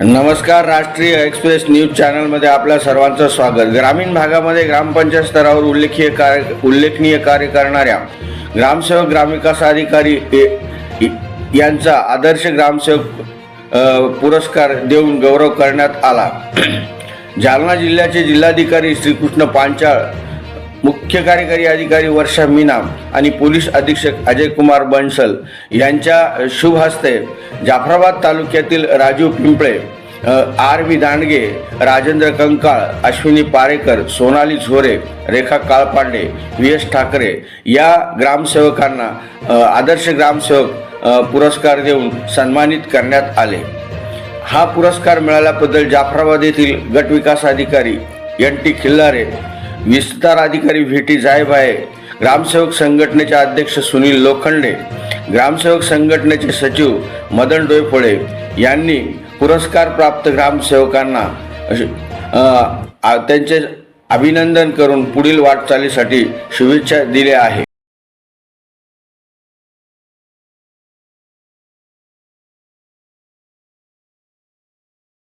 नमस्कार राष्ट्रीय express news चॅनलमध्ये आपल्या सर्वांचं स्वागत. ग्रामीण भागामध्ये ग्रामपंचायत स्तरावर उल्लेखीय कार्य उल्लेखनीय कार्य करणाऱ्या ग्रामसेवक ग्रामविकास अधिकारी ए- यांचा आदर्श ग्रामसेवक पुरस्कार देऊन गौरव करण्यात आला. जालना जिल्ह्याचे जिल्हाधिकारी श्रीकृष्ण पांचाळ मुख्य कार्यकारी अधिकारी वर्षा मीना आणि पोलीस अधीक्षक अजय कुमार बन्सल यांच्या शुभ हस्ते जाफराबाद तालुक्यातील Raju Pimple R V Dandge Rajendra Kankal Ashwini Parekar Sonali Zore Rekha Kalpande V S Thackeray या ग्रामसेवकांना आदर्श ग्रामसेवक पुरस्कार देऊन सन्मानित करण्यात आले. हा पुरस्कार मिळाल्याबद्दल जाफराबाद येथील गट विकास अधिकारी एन टी खिल्लारे विस्तार अधिकारी व्ही टी जायभाये ग्रामसेवक संघटनेचे अध्यक्ष सुनील लोखंडे ग्रामसेवक संघटनेचे सचिव मदन डोयफोळे यांनी पुरस्कार प्राप्त ग्रामसेवकांना त्यांचे अभिनंदन करून पुढील वाटचालीसाठी शुभेच्छा दिल्या आहे